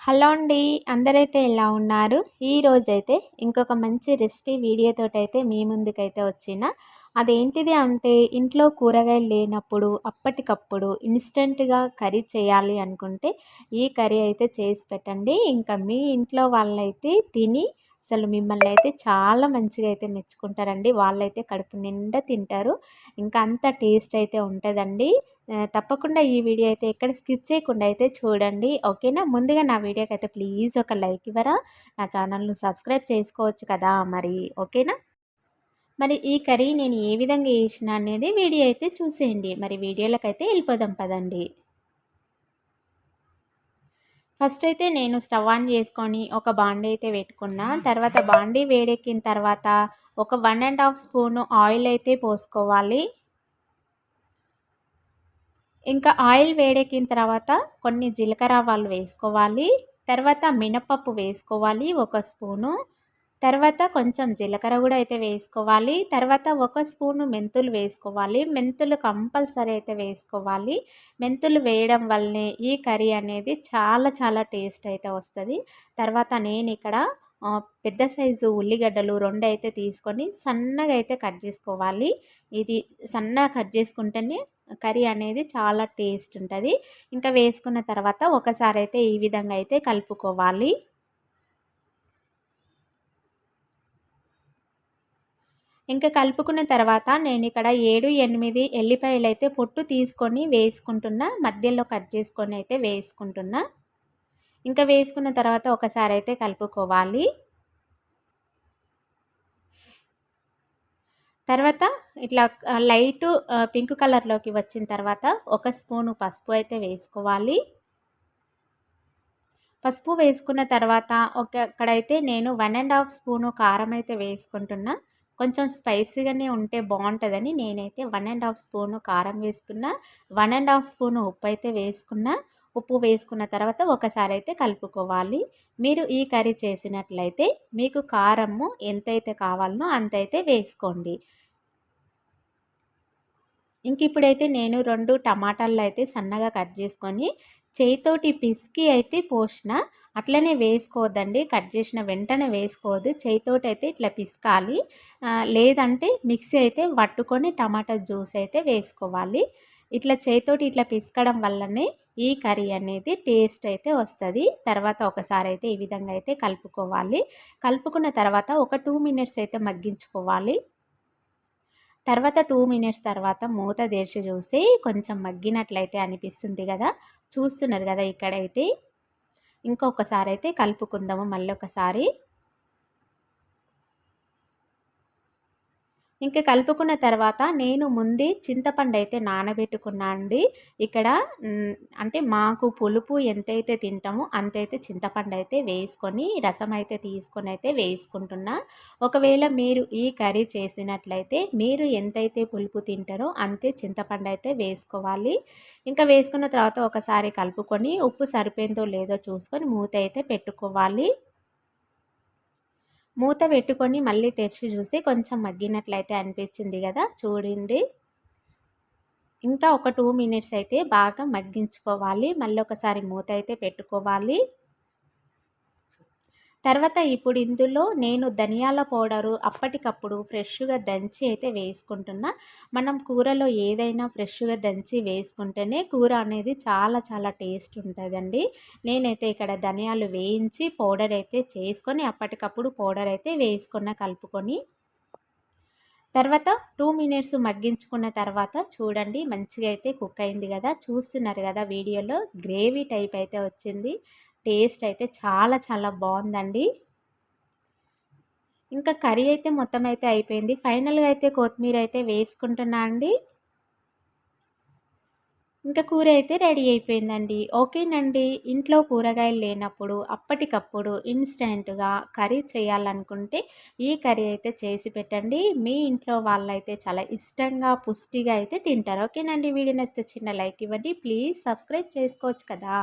Hello అండి అందరైతే ఎలా ఉన్నారు? ఈరోజైతే ఇంకొక మంచి రెసిపీ వీడియోతో అయితే మీ ముందుకైతే వచ్చిన. అదేంటిది అంటే ఇంట్లో కూరగాయలు లేనప్పుడు అప్పటికప్పుడు ఇన్స్టెంట్గా కర్రీ చేయాలి అనుకుంటే ఈ కర్రీ అయితే చేసి పెట్టండి. ఇంకా మీ ఇంట్లో వాళ్ళైతే తిని అసలు మిమ్మల్ని అయితే చాలా మంచిగా అయితే మెచ్చుకుంటారండి. వాళ్ళైతే కడుపు నిండా తింటారు. ఇంకా అంత టేస్ట్ అయితే ఉంటుందండి. తప్పకుండా ఈ వీడియో అయితే ఎక్కడ స్కిప్ చేయకుండా అయితే చూడండి. ఓకేనా? ముందుగా నా వీడియోకి అయితే ప్లీజ్ ఒక లైక్ ఇవ్వరా? నా ఛానల్ను సబ్స్క్రైబ్ చేసుకోవచ్చు కదా మరి. ఓకేనా? మరి ఈ కర్రీ నేను ఏ విధంగా వేసిన అనేది వీడియో అయితే చూసేయండి. మరి వీడియోలకైతే వెళ్ళిపోదాం పదండి. ఫస్ట్ అయితే నేను స్టవ్ ఆన్ చేసుకొని ఒక బాండీ అయితే పెట్టుకున్నా. తర్వాత బాండీ వేడెక్కిన తర్వాత ఒక one and half spoon oil అయితే పోసుకోవాలి. ఇంకా ఆయిల్ వేడెక్కిన తర్వాత కొన్ని జీలకర్ర ఆవాలు వేసుకోవాలి. తర్వాత మినపప్పు వేసుకోవాలి ఒక స్పూను. తర్వాత కొంచెం జీలకర్ర కూడా అయితే వేసుకోవాలి. తర్వాత ఒక స్పూను మెంతులు వేసుకోవాలి. మెంతులు కంపల్సరీ అయితే వేసుకోవాలి. మెంతులు వేయడం వల్లనే ఈ కర్రీ అనేది చాలా చాలా టేస్ట్ అయితే వస్తుంది. తర్వాత నేను ఇక్కడ పెద్ద సైజు ఉల్లిగడ్డలు రెండు అయితే తీసుకొని సన్నగా అయితే కట్ చేసుకోవాలి. ఇది సన్నగా కట్ చేసుకుంటేనే కర్రీ అనేది చాలా టేస్ట్ ఉంటుంది. ఇంకా వేసుకున్న తర్వాత ఒకసారి అయితే ఈ విధంగా అయితే కలుపుకోవాలి. ఇంకా కలుపుకున్న తర్వాత నేను ఇక్కడ ఏడు ఎనిమిది ఎల్లిపాయలు అయితే పొట్టు తీసుకొని వేసుకుంటున్నా. మధ్యలో కట్ చేసుకొని అయితే వేసుకుంటున్నా. ఇంకా వేసుకున్న తర్వాత ఒకసారి అయితే కలుపుకోవాలి. తర్వాత ఇట్లా లైట్ పింక్ కలర్లోకి వచ్చిన తర్వాత ఒక స్పూను పసుపు అయితే వేసుకోవాలి. పసుపు వేసుకున్న తర్వాత ఒక అక్కడైతే నేను వన్ అండ్ హాఫ్ స్పూను కారం అయితే వేసుకుంటున్నా. కొంచెం స్పైసీగానే ఉంటే బాగుంటుందని నేనైతే వన్ అండ్ హాఫ్ స్పూను కారం వేసుకున్నా వన్ అండ్ హాఫ్ స్పూను ఉప్పు అయితే వేసుకున్నా. ఉప్పు వేసుకున్న తర్వాత ఒకసారి అయితే కలుపుకోవాలి. మీరు ఈ కర్రీ చేసినట్లయితే మీకు కారము ఎంతైతే కావాలనో అంతైతే వేసుకోండి. ఇంక ఇప్పుడైతే నేను రెండు టమాటాలు అయితే సన్నగా కట్ చేసుకొని చేయితోటి పిసికి అయితే పోసిన అట్లనే వేసుకోవద్దండి. కట్ చేసిన వెంటనే వేసుకోవద్దు. చేయితోటి అయితే ఇట్లా పిసకాలి. లేదంటే మిక్సీ అయితే పట్టుకొని టమాటా జ్యూస్ అయితే వేసుకోవాలి. ఇట్లా చేయితోటి ఇట్లా పిసకడం వల్లనే ఈ కర్రీ అనేది టేస్ట్ అయితే వస్తుంది. తర్వాత ఒకసారి అయితే ఈ విధంగా అయితే కలుపుకోవాలి. కలుపుకున్న తర్వాత ఒక టూ మినిట్స్ అయితే మగ్గించుకోవాలి. తర్వాత టూ మినిట్స్ తర్వాత మూత తెరిచి చూస్తే కొంచెం మగ్గినట్లయితే అనిపిస్తుంది కదా. చూస్తున్నారు కదా ఇక్కడైతే. ఇంకొకసారి అయితే కలుపుకుందాము మళ్ళీ ఒకసారి ఇంకా కలుపుకున్న తర్వాత నేను ముందే చింతపండు అయితే నానబెట్టుకున్నా అండి. ఇక్కడ అంటే మాకు పులుపు ఎంతైతే తింటామో అంతైతే చింతపండు అయితే వేసుకొని రసం అయితే తీసుకొని అయితే వేసుకుంటున్నా. ఒకవేళ మీరు ఈ కర్రీ చేసినట్లయితే మీరు ఎంతైతే పులుపు తింటారో అంతే చింతపండు అయితే వేసుకోవాలి. ఇంకా వేసుకున్న తర్వాత ఒకసారి కలుపుకొని ఉప్పు సరిపోయిందో లేదో చూసుకొని మూత అయితే పెట్టుకోవాలి. మూత పెట్టుకొని మళ్ళీ తెరిచి చూసి కొంచెం మగ్గినట్లయితే అనిపించింది కదా చూడండి. ఇంకా ఒక టూ మినిట్స్ అయితే బాగా మగ్గించుకోవాలి. మళ్ళీ ఒకసారి మూత అయితే పెట్టుకోవాలి. తర్వాత ఇప్పుడు ఇందులో నేను ధనియాల పౌడరు అప్పటికప్పుడు ఫ్రెష్గా దంచి అయితే వేసుకుంటున్నా. మనం కూరలో ఏదైనా ఫ్రెష్గా దంచి వేసుకుంటేనే కూర అనేది చాలా చాలా టేస్ట్ ఉంటుందండి. నేనైతే ఇక్కడ ధనియాలు వేయించి పౌడర్ అయితే చేసుకొని అప్పటికప్పుడు పౌడర్ అయితే వేసుకున్న కలుపుకొని. తర్వాత టూ మినిట్స్ మగ్గించుకున్న తర్వాత చూడండి మంచిగా అయితే కుక్ అయింది కదా. చూస్తున్నారు కదా వీడియోలో గ్రేవీ టైప్ అయితే వచ్చింది. టేస్ట్ అయితే చాలా చాలా బాగుందండి. ఇంకా కర్రీ అయితే మొత్తం అయితే అయిపోయింది. ఫైనల్గా అయితే కొత్తిమీర అయితే వేసుకుంటున్నా అండి. ఇంకా కూర అయితే రెడీ అయిపోయిందండి. ఓకేనండి. ఇంట్లో కూరగాయలు లేనప్పుడు అప్పటికప్పుడు ఇన్స్టెంట్గా కర్రీ చేయాలనుకుంటే ఈ కర్రీ అయితే చేసి పెట్టండి. మీ ఇంట్లో వాళ్ళైతే చాలా ఇష్టంగా పుష్టిగా అయితే తింటారు. ఓకేనండి. వీడియో నచ్చితే చిన్న లైక్ ఇవ్వండి. ప్లీజ్ సబ్స్క్రైబ్ చేసుకోవచ్చు కదా.